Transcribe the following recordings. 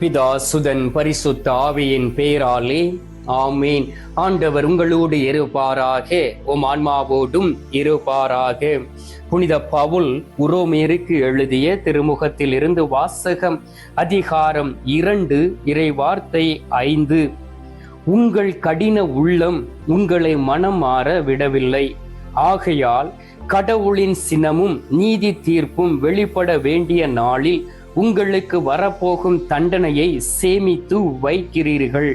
பிதா சுதன் பரிசுத்த ஆவியின் பேராலே ஆமீன். ஆண்டவர் உங்களோடு இருப்பாராக. உம் ஆன்மாவோடும் இருப்பாராக. புனித பவுல் உரோமேருக்கு எழுதிய திருமுகத்தில் இருந்து வாசகம் அதிகாரம் இரண்டு இறைவார்த்தை ஐந்து. உங்கள் கடின உள்ளம் உங்களை மனம் மாற விடவில்லை. ஆகையால் கடவுளின் சினமும் நீதி தீர்ப்பும் வெளிப்பட வேண்டிய நாளில் உங்களுக்கு வரப்போகும் தண்டனையை சேமித்து வைக்கிறீர்கள்.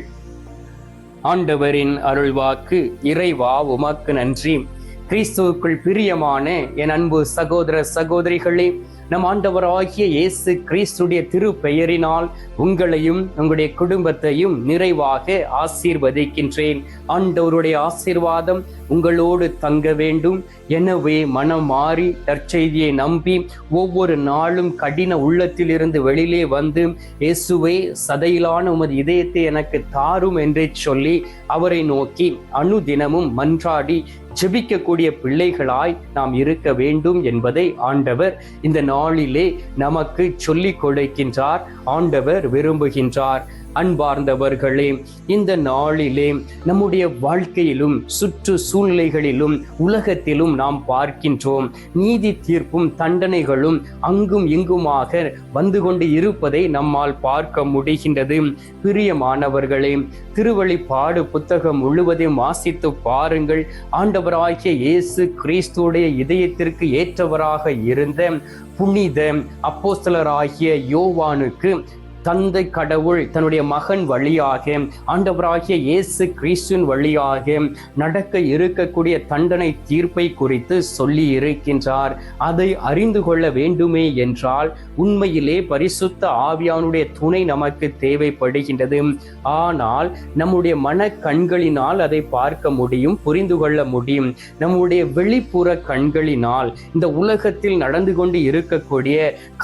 ஆண்டவரின் அருள்வாக்கு இறைவா உமக்கு நன்றி. கிறிஸ்துவுக்குள் பிரியமான என் அன்பு சகோதர சகோதரிகளே நம் ஆண்டவராகிய இயேசு கிறிஸ்துடைய திரு பெயரினால் உங்களையும் உங்களுடைய குடும்பத்தையும் நிறைவாக ஆசீர்வதிக்கின்றேன். ஆண்டவருடைய ஆசீர்வாதம் உங்களோடு தங்க வேண்டும். எனவே மனம் மாறி தற்செய்தியை நம்பி ஒவ்வொரு நாளும் கடின உள்ளத்திலிருந்து வெளியிலே வந்து இயேசுவே சதையிலான உமது இதயத்தை எனக்கு தாரும் என்று சொல்லி அவரை நோக்கி அணுதினமும் மன்றாடி ஜெபிக்கக்கூடிய பிள்ளைகளாய் நாம் இருக்க வேண்டும் என்பதை ஆண்டவர் இந்த நாளிலே நமக்கு சொல்லிக் கொடுக்கின்றார் ஆண்டவர் விரும்புகின்றார். அன்பார்ந்தவர்களே இந்த நாளிலே நம்முடைய வாழ்க்கையிலும் சுற்று சூழ்நிலைகளிலும் உலகத்திலும் நாம் பார்க்கின்றோம். நீதி தீர்ப்பும் தண்டனைகளும் அங்கும் இங்குமாக வந்து கொண்டு இருப்பதை நம்மால் பார்க்க முடிகின்றது. பிரியமானவர்களே திருவழிப்பாடு புத்தகம் முழுவதையும் வாசித்து பாருங்கள். ஆண்டவராகிய இயேசு கிறிஸ்துடைய இதயத்திற்கு ஏற்றவராக இருந்த புனித அப்போஸ்தலராகிய யோவானுக்கு தந்தை கடவுள் தன்னுடைய மகன் வழியாக ஆண்டவராகிய இயேசு கிறிஸ்துவின் வழியாக நடக்க இருக்கக்கூடிய தண்டனை தீர்ப்பை குறித்து சொல்லி இருக்கின்றார் அதை அறிந்து கொள்ள வேண்டுமே என்றால் உண்மையிலே பரிசுத்த ஆவியானுடைய துணை நமக்கு தேவைப்படுகின்றது. ஆனால் நம்முடைய மன கண்களினால் அதை பார்க்க முடியும் புரிந்து கொள்ள முடியும். நம்முடைய வெளிப்புற கண்களினால் இந்த உலகத்தில் நடந்து கொண்டு இருக்கக்கூடிய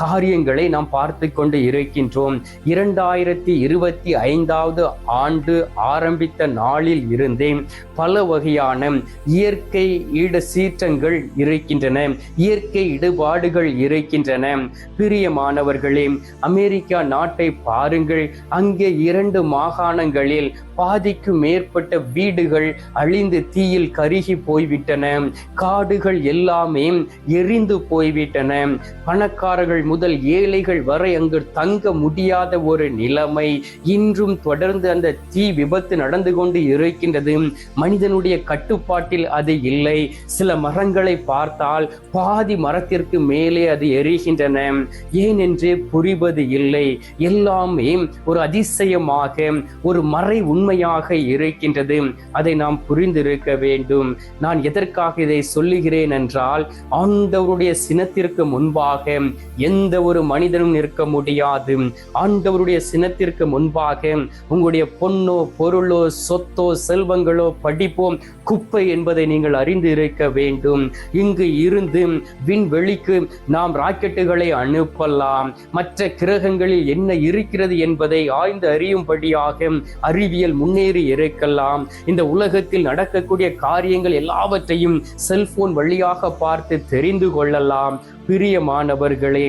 காரியங்களை நாம் பார்த்து கொண்டு இருக்கின்றோம். இரண்டாயிரத்தி இருபத்தி ஐந்தாவது ஆண்டு ஆரம்பித்த நாளில் இருந்தே பல வகையான இயற்கை ஈடு சீற்றங்கள் இருக்கின்றன. இயற்கை இடுபாடுகள் இருக்கின்றன. பிரியமானவர்களே அமெரிக்கா நாட்டை பாருங்கள். அங்கே இரண்டு மாகாணங்களில் பாதிக்கும் மேற்பட்ட வீடுகள் அழிந்து தீயில் கருகி போய்விட்டன. காடுகள் எல்லாமே எரிந்து போய்விட்டன. பணக்காரர்கள் முதல் ஏழைகள் வரை அங்கு தங்க முடியாது முடியாத ஒரு நிலைமை இன்றும் தொடர்ந்து அந்த தீ விபத்து நடந்து கொண்டு இருக்கின்றது. மனிதனுடைய கட்டுப்பாட்டில் அது இல்லை. சில மரங்களை பார்த்தால் பாதி மரத்திற்கு மேலே அது எரிகின்றன. ஏனென்று புரிவது இல்லை. எல்லாமே ஒரு அதிசயமாக ஒரு மறை உண்மையாக இருக்கின்றது. அதை நாம் புரிந்திருக்க வேண்டும். நான் எதற்காக இதை சொல்லுகிறேன் என்றால் ஆண்டவருடைய சினத்திற்கு முன்பாக எந்த ஒரு மனிதனும் நிற்க முடியாது. ஆண்டவருடைய சினத்திற்கு முன்பாக உங்களுடைய பொன்னோ பொருளோ சொத்தோ செல்வங்களோ படிப்போ குப்பை என்பதை நீங்கள் அறிந்து இருக்க வேண்டும். இங்கு இருந்து விண்வெளிக்கு நாம் ராக்கெட்டுகளை அனுப்பலாம். மற்ற கிரகங்களில் என்ன இருக்கிறது என்பதை ஆய்ந்து அறியும்படியாக அறிவியல் முன்னேறி இருக்கலாம். இந்த உலகத்தில் நடக்கக்கூடிய காரியங்கள் எல்லாவற்றையும் செல்போன் வழியாக பார்த்து தெரிந்து கொள்ளலாம். பிரியமானவர்களே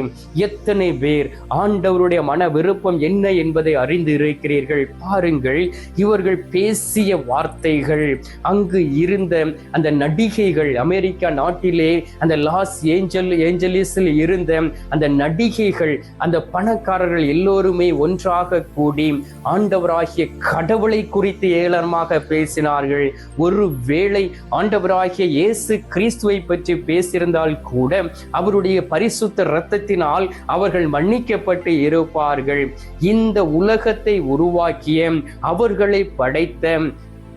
எத்தனை பேர் ஆண்டவருடைய மன விருப்பம் என்ன என்பதை அறிந்து இருக்கிறீர்கள் பாருங்கள் இவர்கள் பேசிய வார்த்தைகள் அங்கு இருந்த அந்த நடிகைகள் அமெரிக்கா நாட்டிலே அந்த லாஸ் ஏஞ்சல் ஏஞ்சலிஸில் இருந்த அந்த நடிகைகள் அந்த பணக்காரர்கள் எல்லோருமே ஒன்றாக கூடி ஆண்டவராகிய கடவுளை குறித்து ஏளனமாக பேசினார்கள். ஒரு வேளை ஆண்டவராகிய இயேசு கிறிஸ்துவை பற்றி பேசியிருந்தால் கூட அவருடைய பரிசுத்த இரத்தத்தினால் அவர்கள் மன்னிக்கப்பட்டு இருப்பார்கள். இந்த உலகத்தை உருவாக்கிய அவர்களை படைத்த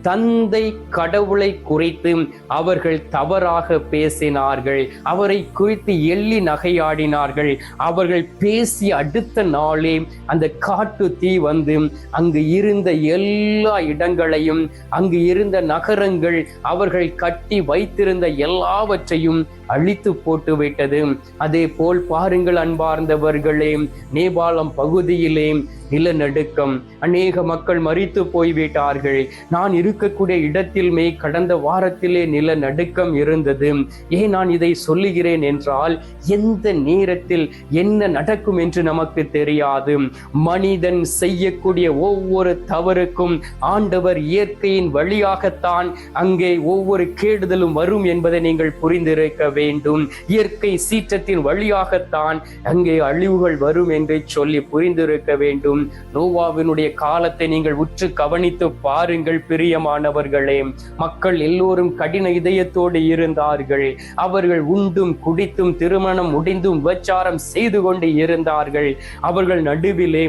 தந்தை கடவுளை குறித்து அவர்கள் தவறாக பேசினார்கள். அவரை குறித்து எள்ளி நகையாடினார்கள். அவர்கள் பேசி அடுத்த நாளே அந்த காட்டு தீ வந்து அங்கு இருந்த எல்லா இடங்களையும் அங்கு இருந்த நகரங்கள் அவர்கள் கட்டி வைத்திருந்த எல்லாவற்றையும் அழித்து போட்டு விட்டது அதே போல் பாருங்கள் அன்பார்ந்தவர்களே நேபாளம் பகுதியிலே நிலநடுக்கம். அநேக மக்கள் மறித்து போய்விட்டார்கள். நான் இருக்கக்கூடிய இடத்திலுமே கடந்த வாரத்திலே நிலநடுக்கம் இருந்தது. ஏன் நான் இதை சொல்லுகிறேன் என்றால் எந்த நேரத்தில் என்ன நடக்கும் என்று நமக்கு தெரியாது. மனிதன் செய்யக்கூடிய ஒவ்வொரு தவறுக்கும் ஆண்டவர் இயற்கையின் வழியாகத்தான் அங்கே ஒவ்வொரு கேடுதலும் வரும் என்பதை நீங்கள் புரிந்திருக்க வேண்டும். இயற்கை சீற்றத்தின் வழியாகத்தான் அங்கே அழிவுகள் வரும் என்று சொல்லி புரிந்திருக்க வேண்டும். நோவாவினுடைய காலத்தை நீங்கள் உற்று கவனித்து பாருங்கள் பிரியமானவர்களே. மக்கள் எல்லோரும் கடின இதயத்தோடு இருந்தார்கள். அவர்கள் உண்டும் குடித்தும் திருமணம் முடிந்தும் உபச்சாரம் செய்து கொண்டு இருந்தார்கள். அவர்கள் நடுவிலே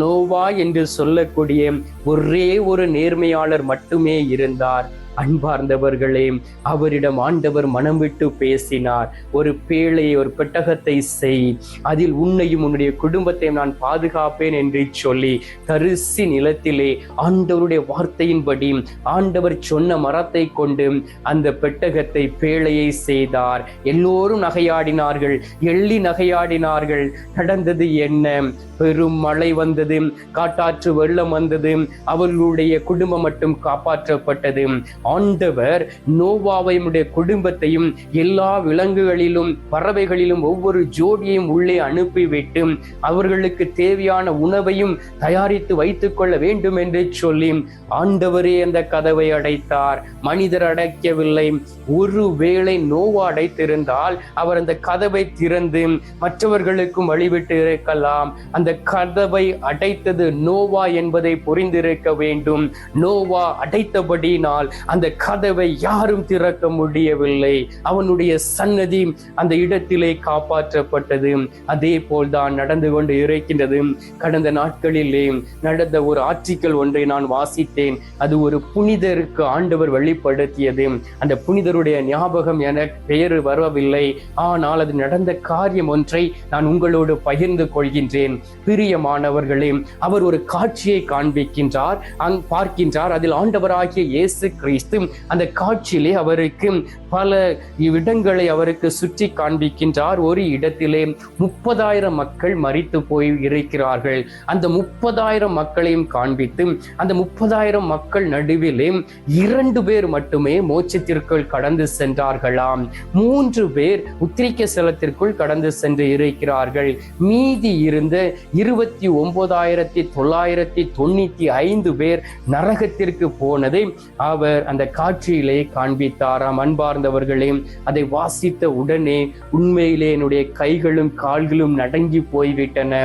நோவா என்று சொல்லக்கூடிய ஒரே ஒரு நேர்மையாளர் மட்டுமே இருந்தார். அன்பார்ந்தவர்களே அவரிடம் ஆண்டவர் மனம் விட்டு பேசினார். ஒரு பேழையை ஒரு பெட்டகத்தை செய். அதில் உன்னையும் உன்னுடைய குடும்பத்தையும் நான் பாதுகாப்பேன் என்று சொல்லி தரிசி நிலத்திலே ஆண்டவருடைய வார்த்தையின்படி ஆண்டவர் சொன்ன மரத்தை கொண்டு அந்த பெட்டகத்தை பேழையை செய்தார். எல்லோரும் நகையாடினார்கள். எள்ளி நகையாடினார்கள். நடந்தது என்ன? பெரும் மழை வந்தது. காட்டாற்று வெள்ளம் வந்தது. அவர்களுடைய குடும்பம் மட்டும் காப்பாற்றப்பட்டது. ஆண்டவர் நோவாவையும் குடும்பத்தையும் எல்லா விலங்குகளிலும் பறவைகளிலும் ஒவ்வொரு ஜோடியையும் உள்ளே அனுப்பிவிட்டு அவர்களுக்கு தேவையான உணவையும் தயாரித்து வைத்துக் கொள்ள வேண்டும் என்று சொல்லி ஆண்டவரே அந்த கதவை அடைத்தார். மனிதர் அடைக்கவில்லை. ஒரு வேளை நோவா அடைத்திருந்தால் அவர் அந்த கதவை திறந்து மற்றவர்களுக்கும் வழிவிட்டு இருக்கலாம். அந்த கதவை அடைத்தது நோவா என்பதை புரிந்திருக்க வேண்டும். நோவா அடைத்தபடினால் அந்த கதவை யாரும் திறக்க முடியவில்லை. அவனுடைய சன்னதி அந்த இடத்திலே காப்பாற்றப்பட்டது. அதே போல்தான் நடந்து கொண்டு இருக்கின்றது கடந்த நாட்களிலே நடந்த ஒரு ஆர்டிக்கல் ஒன்றை நான் வாசித்தேன். அது ஒரு புனிதருக்கு ஆண்டவர் வெளிப்படுத்தியது. அந்த புனிதருடைய ஞாபகம் என பெயர் வரவில்லை. ஆனால் அது நடந்த காரியம் ஒன்றை நான் உங்களோடு பகிர்ந்து கொள்கின்றேன். பிரியமானவர்களே அவர் ஒரு காட்சியை காண்பிக்கின்றார். அங் பார்க்கின்றார். அதில் ஆண்டவராகிய இயேசு கிறிஸ்து. அந்த காட்சியிலே அவருக்கு பல இடங்களை அவருக்கு சுற்றி காண்பிக்கின்றார். ஒரு இடத்திலே முப்பதாயிரம் மக்கள் மறித்து போய் இருக்கிறார்கள். அந்த முப்பதாயிரம் மக்களையும் காண்பித்து அந்த முப்பதாயிரம் மக்கள் நடுவிலே இரண்டு பேர் மட்டுமே மோட்சத்திற்குள் கடந்து சென்றார்களாம். மூன்று பேர் உத்திரிக்க செலத்திற்குள் கடந்து சென்று இருக்கிறார்கள். மீதி இருந்த இருபத்தி ஒன்பதாயிரத்தி தொள்ளாயிரத்தி தொண்ணூத்தி ஐந்து பேர் நரகத்திற்கு போனதை அவர் அந்த காட்சியிலே காண்பித்தாராம் அன்பார்ந்தவர்களே. அதை வாசித்த உடனே உண்மையிலே என்னுடைய கைகளும் கால்களும் நடங்கி போய்விட்டன.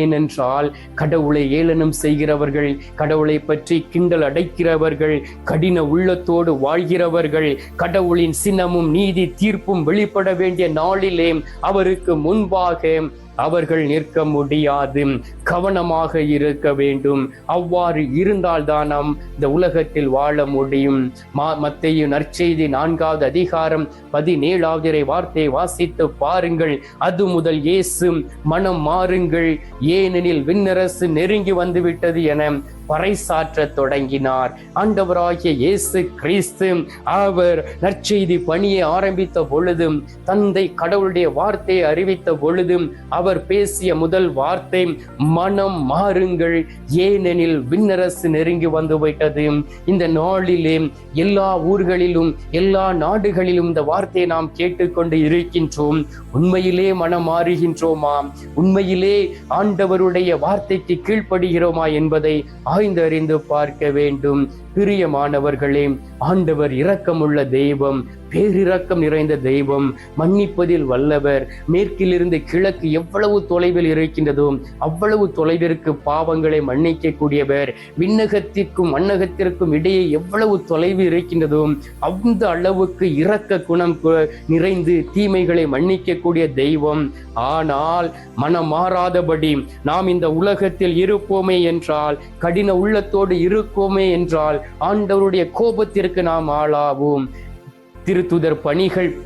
ஏனென்றால் கடவுளை ஏளனம் செய்கிறவர்கள் கடவுளை பற்றி கிண்டல் அடைக்கிறவர்கள் கடின உள்ளத்தோடு வாழ்கிறவர்கள் கடவுளின் சினமும் நீதி தீர்ப்பும் வெளிப்பட வேண்டிய நாளிலே அவருக்கு முன்பாக அவர்கள் நிற்க முடியாது. கவனமாக இருக்க வேண்டும். அவ்வாறு இருந்தால்தான் நாம் இந்த உலகத்தில் வாழ முடியும். மா மத்தையும் நற்செய்தி நான்காவது அதிகாரம் பதினேழாவது வார்த்தையை வாசித்து பாருங்கள். அது முதல் இயேசு மனம் மாறுங்கள். ஏனெனில் விண்ணரசு நெருங்கி வந்துவிட்டது என பறைசாற்ற தொடங்கினார். ஆண்டவராகிய இயேசு கிறிஸ்து அவர் நற்செய்தி பணியை ஆரம்பித்த பொழுதும் தந்தை கடவுளுடைய வார்த்தையை அறிவித்த பொழுதும் அவர் பேசிய முதல் வார்த்தை மனம் மாறுங்கள் ஏனெனில் விண்ணரசு நெருங்கி வந்து விட்டது. இந்த நாளிலே எல்லா ஊர்களிலும் எல்லா நாடுகளிலும் இந்த வார்த்தையை நாம் கேட்டுக்கொண்டு இருக்கின்றோம். உண்மையிலே மனம் மாறுகின்றோமா? உண்மையிலே ஆண்டவருடைய வார்த்தைக்கு கீழ்ப்படுகிறோமா என்பதை ஆய்ந்தறிந்து பார்க்க வேண்டும். பிரியமானவர்களே ஆண்டவர் இரக்கமுள்ள தெய்வம் பேரிரக்கம் நிறைந்த தெய்வம் மன்னிப்பதில் வல்லவர் மேற்கிலிருந்து கிழக்கு எவ்வளவு தொலைவில் இருக்கின்றதோ அவ்வளவு தொலைவிற்கு பாவங்களை மன்னிக்கக்கூடியவர் விண்ணகத்திற்கும் மன்னகத்திற்கும் இடையே எவ்வளவு தொலைவு இருக்கின்றதோ அந்த அளவுக்கு இரக்க குணம் நிறைந்து தீமைகளை மன்னிக்கக்கூடிய தெய்வம். ஆனால் மனம் மாறாதபடி நாம் இந்த உலகத்தில் இருப்போமே என்றால் கடின உள்ளத்தோடு இருக்கோமே என்றால் ஆண்டவருடைய கோபத்திற்கு நாம் ஆளாவோம். திருத்துதர் பணிகள்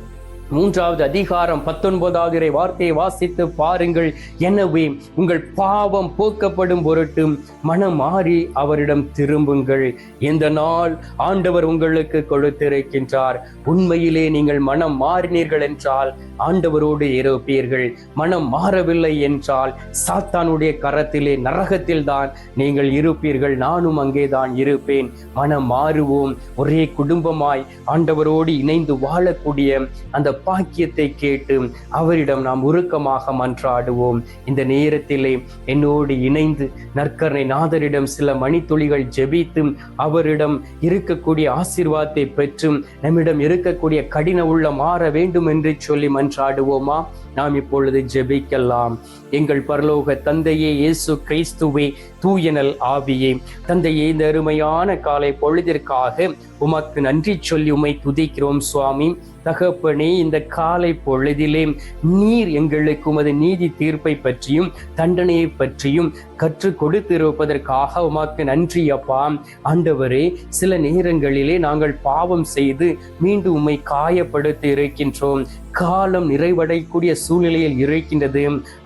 மூன்றாவது அதிகாரம் பத்தொன்பதாவது வார்த்தையை வாசித்து பாருங்கள். எனவே உங்கள் பாவம் போக்கப்படும் பொருட்டு மனம் மாறி அவரிடம் திரும்புங்கள். இந்த நாள் ஆண்டவர் உங்களுக்கு கொடுத்திருக்கின்றார். உண்மையிலே நீங்கள் மனம் மாறினீர்கள் என்றால் ஆண்டவரோடு இருப்பீர்கள். மனம் மாறவில்லை என்றால் சாத்தானுடைய கரத்திலே நரகத்தில் தான் நீங்கள் இருப்பீர்கள். நானும் அங்கேதான் இருப்பேன். மனம் மாறுவோம். ஒரே குடும்பமாய் ஆண்டவரோடு இணைந்து வாழக்கூடிய அந்த பாக்கியத்தை கேட்டு அவரிடம் நாம் உருக்கமாக மன்றாடுவோம். இந்த நேரத்திலே என்னோடு இணைந்து நற்கரணை நாதரிடம் சில மணித்துளிகள் ஜெபித்து அவரிடம் இருக்கக்கூடிய ஆசீர்வாதத்தை பெற்றும் நம்மிடம் இருக்கக்கூடிய கடின உள்ள மாற வேண்டும் என்று சொல்லி மன்றாடுவோமா? நாம் இப்பொழுது ஜெபிக்கலாம். எங்கள் பரலோக தந்தையே இயேசு கிறிஸ்துவே தூயனல் ஆவியே. தந்தையே இந்த அருமையான காலை பொழுதிற்காக உமக்கு நன்றி சொல்லி உமை துதிக்கிறோம் சுவாமி. தகப்பனே இந்த காலை பொழுதிலே நீர் எங்களுக்கு உமது நீதி தீர்ப்பை பற்றியும் தண்டனையை பற்றியும் கற்றுக் கொடுத்திருப்பதற்காக உமக்கு நன்றி அப்பா. ஆண்டவரே சில நேரங்களிலே நாங்கள் பாவம் செய்து மீண்டும் உம்மை காயப்படுத்தி இருக்கின்றோம் காலம் நிறைவடையக்கூடிய சூழ்நிலையில் இருக்கின்றது.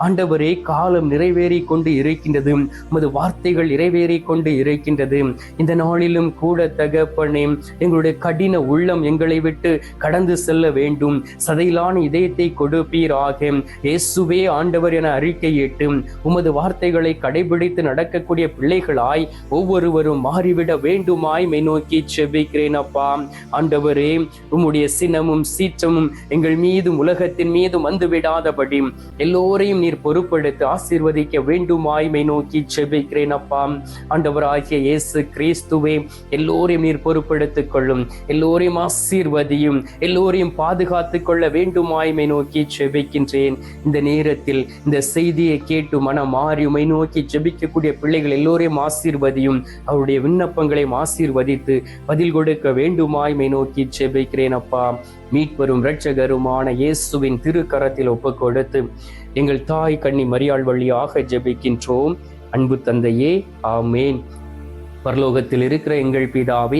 ஆண்டவரே காலம் நிறைவேறி கொண்டு இருக்கின்றது. உமது வார்த்தைகள் நிறைவேறி கொண்டு இருக்கின்றது. இந்த நாளிலும் கூட தகப்பனே எங்களுடைய கடின உள்ளம் எங்களை விட்டு கடந்து செல்ல வேண்டும். சதையிலான இதயத்தை கொடுப்பீராக. இயேசுவே ஆண்டவர் என அறிக்கையிட்டு உமது வார்த்தைகளை கடை கடைபிடித்து நடக்கக்கூடிய பிள்ளைகளாய் ஒவ்வொருவரும் மாறிவிட வேண்டுமாய் மை நோக்கி செபிக்கிறேன் அப்பா. ஆண்டவரே உம்முடைய சினமும் சீற்றமும் எங்கள் மீதும் உலகத்தின் மீதும் வந்துவிடாதபடி எல்லோரையும் நீர் பொறுப்படுத்தி ஆசீர்வதிக்க வேண்டுமாய் மை நோக்கி செபிக்கிறேன் அப்பா. ஆண்டவராகிய இயேசு கிறிஸ்துவே எல்லோரையும் நீர் பொறுப்படுத்திக் கொள்ளும் எல்லோரையும் ஆசீர்வதியும் எல்லோரையும் பாதுகாத்துக் கொள்ள வேண்டுமாய்மை நோக்கி செபிக்கின்றேன். இந்த நேரத்தில் இந்த செய்தியை கேட்டு மனம் மாறி உமை நோக்கி ஜெபிக்கக்கூடிய பிள்ளைகள் எல்லோரையும் ஆசீர்வதியும். அவருடைய விண்ணப்பங்களையும் ஆசீர்வதித்து பதில் கொடுக்க வேண்டுமாய் மை நோக்கி ஜெபிக்கிறேன் அப்பா. மீட்பரும் இரட்சகருமான இயேசுவின் திருக்கரத்தில் ஒப்பு கொடுத்து எங்கள் தாய் கண்ணி மரியாள் வழியாக ஜெபிக்கின்றோம். அன்பு தந்தையே ஆமேன். பரலோகத்தில் இருக்கிற எங்கள் பிதாவே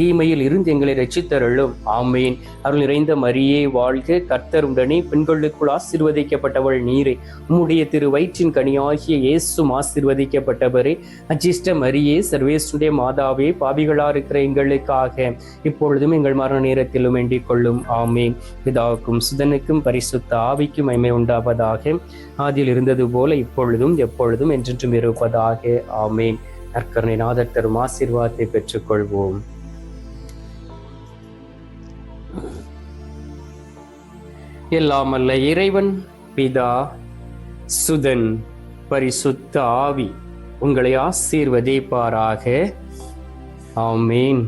தீமையில் இருந்து எங்களை ரட்சித்தருளும் ஆமேன். அருள் நிறைந்த மரியே வாழ்க கர்த்தர் உடனே பெண்களுக்குள் ஆசிர்வதிக்கப்பட்டவள் நீரே. உம்முடைய திரு வயிற்றின் கனியாகிய இயேசும் ஆசிர்வதிக்கப்பட்டவரே. அஜிஷ்ட மரியே சர்வேஸ்வருடைய மாதாவே பாவிகளா இருக்கிற எங்களுக்காக. இப்பொழுதும் எங்கள் மரண நேரத்திலும் வேண்டிக் கொள்ளும். ஆமேன். பிதாவுக்கும் சுதனுக்கும் பரிசுத்த ஆவிக்கும் மைமை உண்டாவதாக. ஆதியில் இருந்தது போல இப்பொழுதும் எப்பொழுதும் என்றென்றும் இருப்பதாக. ஆமேன். நற்கருணை நாதர் தரும் ஆசீர்வாதத்தை பெற்றுக்கொள்வோம். எல்லாம் இறைவன் பிதா சுதன் பரிசுத்த ஆவி உங்களை ஆசீர்வதிப்பாராக. ஆமேன்.